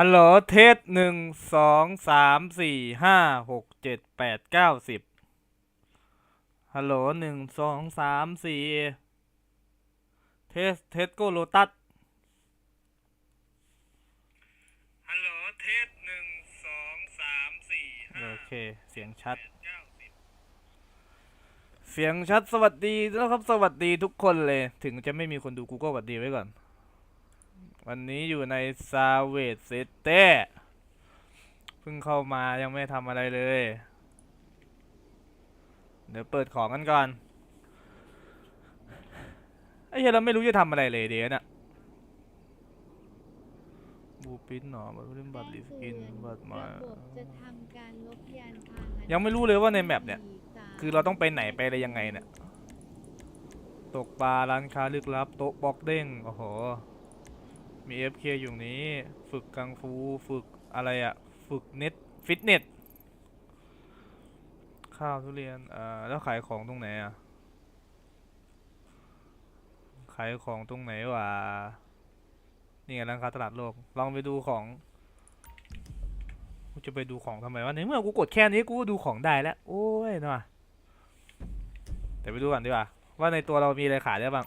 ฮัลโหลเทสหนึ่งสองสามสี่ห้าหกเจ็ดแปดเก้าสิบฮัลโหลหนึ่งสองสามสี่เทสเทสโกโลตัสฮัลโหลเทสหนึ่งสองสามสี่ห้าโอเค เสียงชัด เสียงชัดสวัสดีนะครับ สวัสดีทุกคนเลย ถึงจะไม่มีคนดู Google สวัสดีไว้ก่อน วันนี้อยู่ในซาเวตเซเต้เพิ่งเข้ามายังไม่ทำอะไรเลย เดี๋ยวเปิดของกันก่อน ไอ้เหี้ยเราไม่รู้จะทำอะไรเลยเดี๋ยวน่ะบูปินหนอบัตรเล่นบัตรลิสกินบัตรมาระบบจะทำการลบยานพาหนะยังไม่รู้เลยว่าในแมปเนี่ยสี่สมคือเราต้องไปไหนไปอะไรยังไงเนี่ย ตกปลาร้านค้าลึกลับ โต๊ะบล็อกเด้ง โอ้โห มี FK อยู่นี้ ฝึกกังฟูฝึกอะไรอะฝึกเน็ตฟิตเนสข้าวทุเรียนเอ่อแล้วขายของตรงไหนอะขายของตรงไหนวะนี่ไงร้านค้าตลาดโลก ลองไปดูของกูจะไปดูของทำไมวะในเมื่อกูกดแค่นี้กูก็ดูของได้แล้ว โอ้ยเนาะเดี๋ยวไปดูก่อนดีกว่าว่าในตัวเรามีอะไรขายได้บ้าง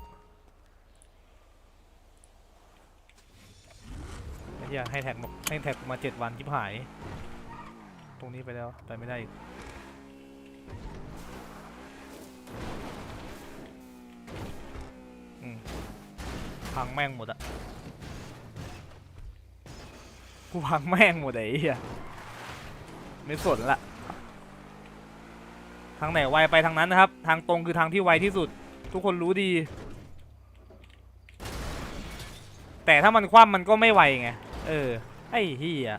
ไอ้เหี้ยให้แท็กให้แท็กมาเจ็ดวันทิบหาย ตรงนี้ไปแล้วไปไม่ได้อีกพังแม่งหมดอะกูพังแม่งหมดไอ้เหี้ยไม่สนละ ทางไหนไวไปทางนั้นนะครับ ทางตรงคือทางที่ไวที่สุด ทุกคนรู้ดี แต่ถ้ามันคว่ำมันก็ไม่ไวไง เออ ไอ้เฮีย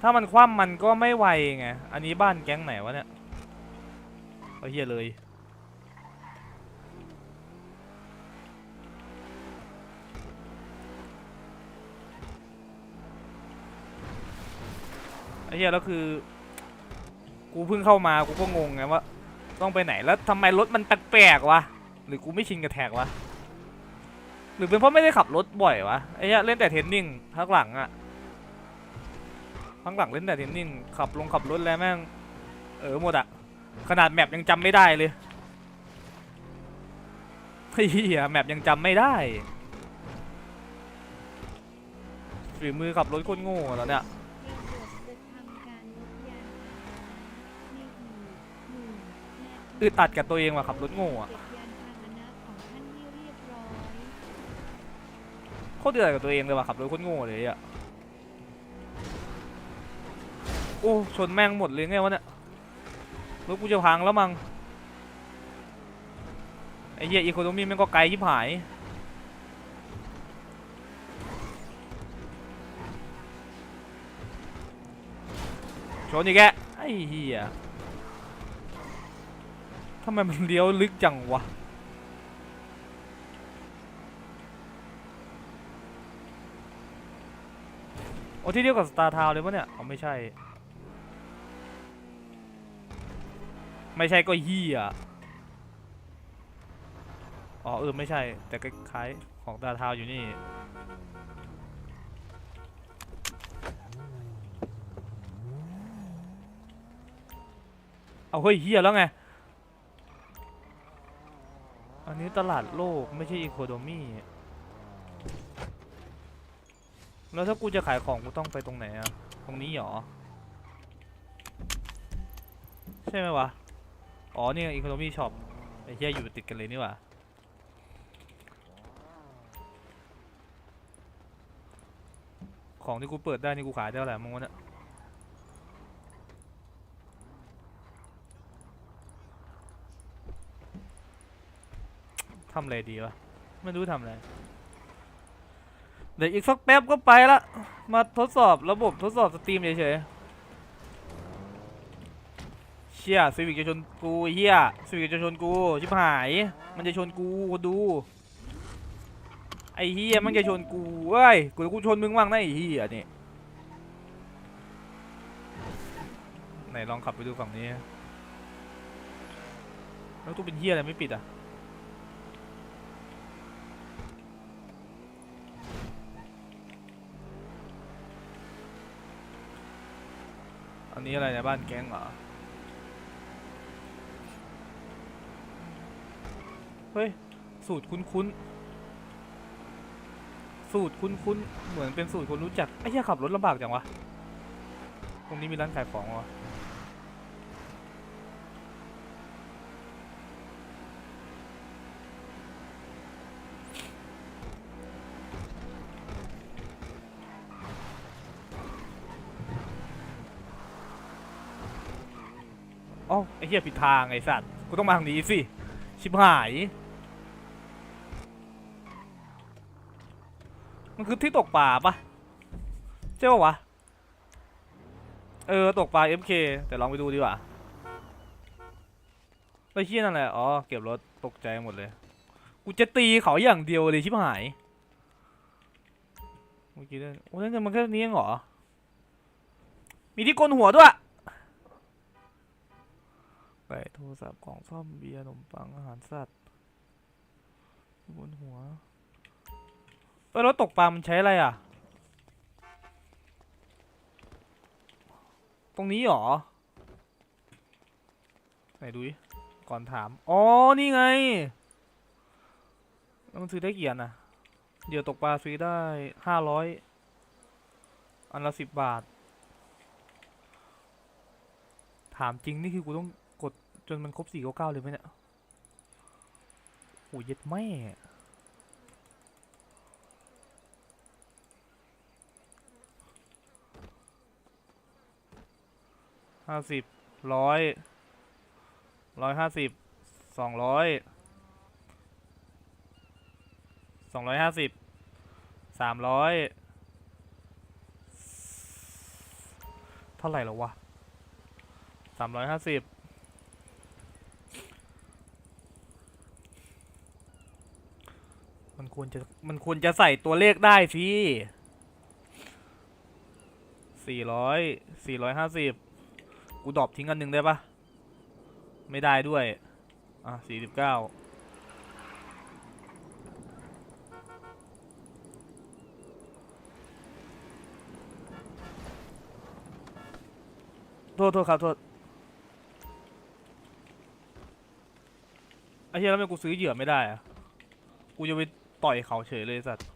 ถ้ามันคว่ำมันก็ไม่ไวไง อันนี้บ้านแก๊งไหนวะเนี่ยเอาเฮียเลย ไอ้เหี้ยแล้วคือ กูเพิ่งเข้ามากูก็งงไงว่า ต้องไปไหนแล้วทำไมรถมันแปลกๆวะ หรือกูไม่ชินกับแท็กวะ หรือเป็นเพราะไม่ได้ขับรถบ่อยวะไอ้เหี้ยเล่นแต่เทนนิ่งพักหลังอะพักหลังเล่นแต่เทนนิ่งขับลงขับรถแล้วแม่งเออหมดอะขนาดแมปยังจำไม่ได้เลยเหี้ยแมปยังจำไม่ได้ฝีมือขับรถโคตรโง่แล้วเนี่ยอีกหนึ่งและอึดอัดกับตัวเองว่ะขับรถโง่อะ เก็บยานพาหนะของท่านให้เรียบร้อย โค ตรเดือดกับตัวเองเลยว่ะขับรถโคตรโง่เลยอะโอ้ชนแม่งหมดเลยไงวะเนี่ยรถกูจะพังแล้วมั้งไอ้เหี้ยอีโคโนมีแม่งก็ไกลชิบหายชนอีกแกไอ้เหี้ยทำไมมันเลี้ยวลึกจังวะ อ้ที่เดียวกับสตาร์ทาวเลยวะเนี่ยอ๋อไม่ใช่ ไม่ใช่ก็เฮียอ๋อเออไม่ใช่ แต่คล้ายๆของสตาร์ทาวอยู่นี่เอาเฮ้ยเฮียแล้วไง อันนี้ตลาดโลกไม่ใช่อีโคโดมี่ แล้วถ้ากูจะขายของกูต้องไปตรงไหนอะตรงนี้เหรอ ใช่ไหมวะ อ๋อเนี่ยอีโคโนมี่ช็อปไอ้เหี้ยอยู่ติดกันเลยนี่หว่าขของที่กูเปิดได้นี่กูขายได้เท่าไหร่มึงวะเนี่ยทำอะไรดีวะไม่รู้ทำอะไร เดี๋ยวอีกสักแป๊บก็ไปละ มาทดสอบระบบทดสอบสตรีมเฉยๆ เชี่ยซีวิกจะชนกูเฮียซีวิกจะชนกู ชิบหาย มันจะชนกูคนดู ไอ้เฮียมันจะชนกูเว้ย กูกูชนมึงบ้างนะไอ้เฮียนี่ ไหนลองขับไปดูฝั่งนี้ แล้วตู้เป็นเฮียอะไรไม่ปิดอะ อันนี้อะไรในบ้านแก๊งเหรอ เฮ้ย สูตรคุ้นๆ สูตรคุ้นๆ เหมือนเป็นสูตรคนรู้จักไอ้เหี้ยขับรถลำบากจังวะ ตรงนี้มีร้านขายของวะ อ๋อไอ้เหี้ยผิดทางไอ้สัตว์กูต้องมาทางนี้สิชิบหาย มันคือที่ตกปลาปะใช่ปะวะเออตกปลา FK แต่ลองไปดูดีกว่าแล้เชี่ยนั่นแหละอ๋อเก็บรถตกใจหมดเลยกูจะตีเขาอย่างเดียวเลยชิบหายเมื่อกี้ได้โอ้ยนั่นมันแค่นี้เองเหรอมีที่กลหัวด้วย โทรศัพท์ของซ่อมเบียร์ขนมปังอาหารสัตว์บนหัวไปรถตกปลา มันใช้อะไรอะ ตรงนี้เหรอ ไหนดูก่อนถาม อ๋อ นี่ไงแล้วมันซื้อได้เกี่อันน่ะ เดี๋ยวตกปลาซื้อได้ห้าร้อย อันละสิบบาท ถามจริง นี่คือกูต้อง จนมันครบสี่เก้าเก้าเลยไหมเนี่ยโอ้ยเย็ดแม่ห้าสิบร้อยร้อยห้าสิบสองร้อยสองร้อยห้าสิบสามร้อยเท่าไหร่แล้ววะสามร้อยห้าสิบมัน ควรจะมันควรจะใส่ตัวเลขได้สิสี่ร้อยสี่ร้อยห้าสิบกูดรอปทิ้งอันหนึ่งได้ปะไม่ได้ด้วย อะสี่สิบเก้าโทษโทษครับโทษไอ้เหี้ยแล้วทำไมกูซื้อเหยื่อไม่ได้อะกูจะไป ต่อยเขาเฉยเลยสัตว์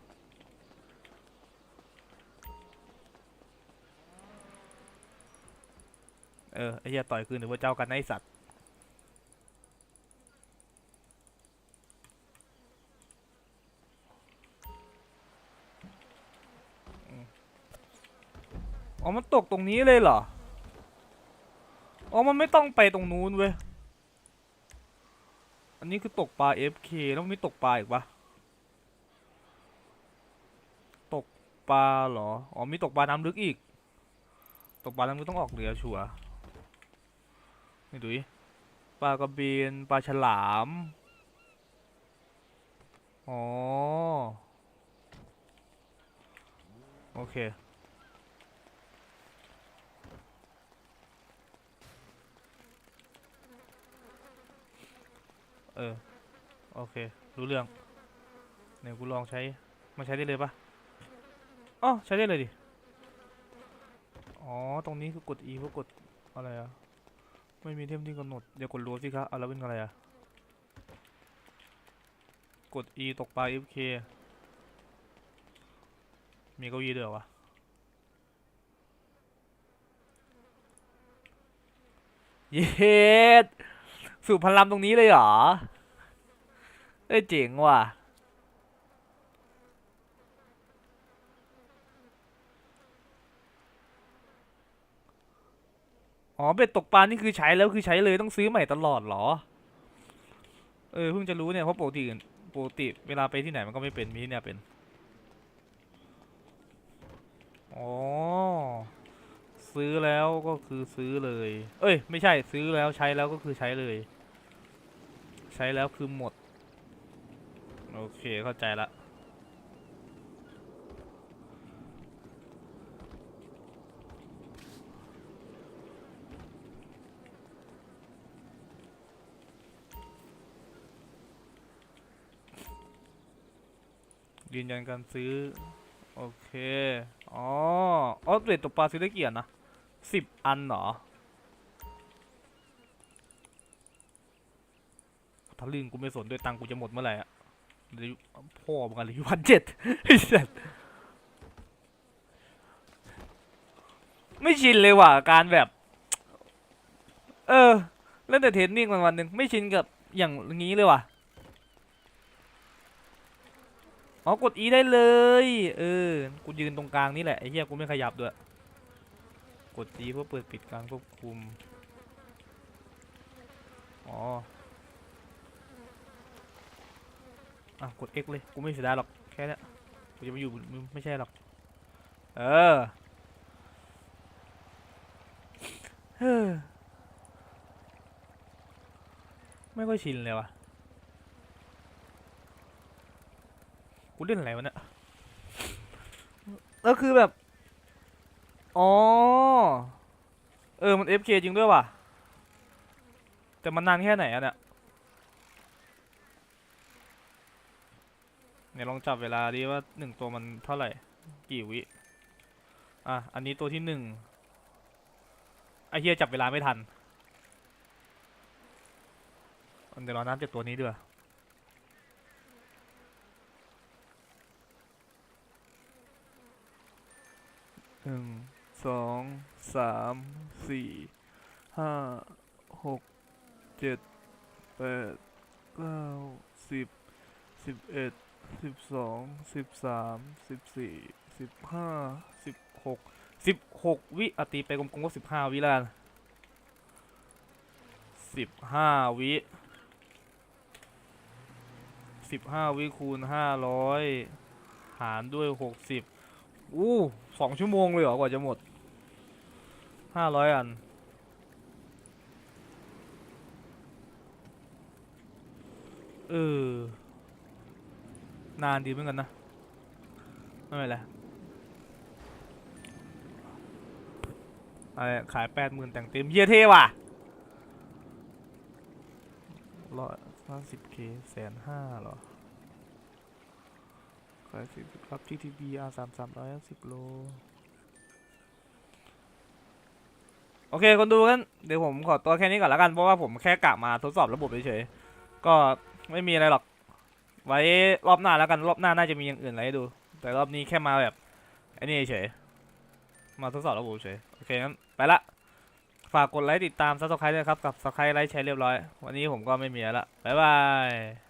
เออไอ้เหี้ยต่อยคืนหรือว่าเจ้ากันไอสัตว์อ๋อ มันตกตรงนี้เลยเหรอ อ๋อ มันไม่ต้องไปตรงนู้นเว้ย อันนี้คือตกปลา FK แล้วมีตกปลาอีกปะตก ปลาเหรอ อ๋อมีตกปลาน้ำลึกอีก ตกปลาน้ำลึกต้องออกเรือชัวนี่ดูดิปลากระเบนปลาฉลาม อ๋อ โอเคเออ โอเค รู้เรื่องเดี๋ยวกูลองใช้มาใช้ได้เลยปะ อ๋อใช้ได้เลยดิ อ๋อ ตรงนี้คือกด E เพื่อกดอะไรอะไม่มีเทมที่กำหนด เดี๋ยวกดรัวสิครับเอาแล้วเป็นอะไรอะกด E ตกปลา FK มีเก้าอี้ด้วยเหรอวะเย็ดสู่พลัมตรงนี้เลยเหรอ เอ้ยเจ๋งว่ะ อ๋อเบ็ดตกปลานี่คือใช้แล้วคือใช้เลยต้องซื้อใหม่ตลอดเหรอ เออเพิ่งจะรู้เนี่ยเพราะปกติปกติเวลาไปที่ไหนมันก็ไม่เป็นมีที่เนี่ยเป็นอ๋อซื้อแล้วก็คือซื้อเลย เอ้ย ไม่ใช่ซื้อแล้วใช้แล้วก็คือใช้เลย ใช้แล้วคือหมด โอเคเข้าใจละ ยืนยันการซื้อ โอเค อ๋อออสเรทตกปลาซื้อได้กี่อันนะสิบอันเหรอทะลึ่งกูไม่สนด้วยตังกูจะหมดเมื่อไหร่อะเดี๋ยวพ่อมึงอะไรพันเจ็ดไอ้สัสไม่ชินเลยว่ะการแบบ เออเล่นแต่เทรนนิ่งวันวันหนึ่งไม่ชินกับอย่างงี้เลยว่ะ อ๋อกด E ได้เลย เออ กูยืนตรงกลางนี่แหละ ไอ้เหี้ยกูไม่ขยับด้วย กด G เพื่อเปิดปิดการควบคุม อ๋ออะกด X เลย กูไม่เสียดายหรอก แค่นี้กูจะมาอยู่ไม่ใช่หรอก เออเฮ้อไม่ค่อยชินเลยว่ะ กูเล่นอะไรวะเนี่ยแล้วคือแบบ อ๋อ เออ มัน FK จริงด้วยว่ะ แต่มันนานแค่ไหนอะเนี่ยเนี่ยลองจับเวลาดิว่าหนึ่งตัวมันเท่าไหร่ กี่วิ อะ อันนี้ตัวที่หนึ่งไอเฮียจับเวลาไม่ทัน เดี๋ยวรานับจากตัวนี้ด้วย นึ่งสองสามสี่ห้าหกเจ็ดแปดเก้าสิบสิบเอ็ดสิบสองสิบสามสิบสี่สิบห้าสิบหกสิบหกวิอะตีไปกลมๆก็สิบห้าวิแล้วสิบห้าวิสิบห้าวิคูณห้าร้อยหารด้วยหกสิบอู้ สองชั่วโมงเลยเหรอกว่าจะหมดห้าร้อยอัน เออ นานดีเหมือนกันนะ ไม่เป็นไรอะไรขายแปดหมื่นแต่งเต็มเยี่ยเท่ว่ะร้อยห้าสิบเคแสนห้าหรอ ขายสิบครับ TTB R สามสามร้อยสิบโล โอเค คนดูกันเดี๋ยวผมขอตัวแค่นี้ก่อนแล้วกัน เพราะว่าผมแค่กะมาทดสอบระบบเฉยๆ ก็ไม่มีอะไรหรอก ไว้รอบหน้าแล้วกัน รอบหน้าน่าจะมีอย่างอื่นอะไรให้ดู แต่รอบนี้แค่มาแบบไอ้นี่เฉย มาทดสอบระบบเฉย โอเคงั้นไปละ ฝากกดไลค์ติดตามซับสไครต์ด้วยครับ กับซับสไครต์ไลค์แชร์เรียบร้อย วันนี้ผมก็ไม่มีแล้วละบ๊ายบาย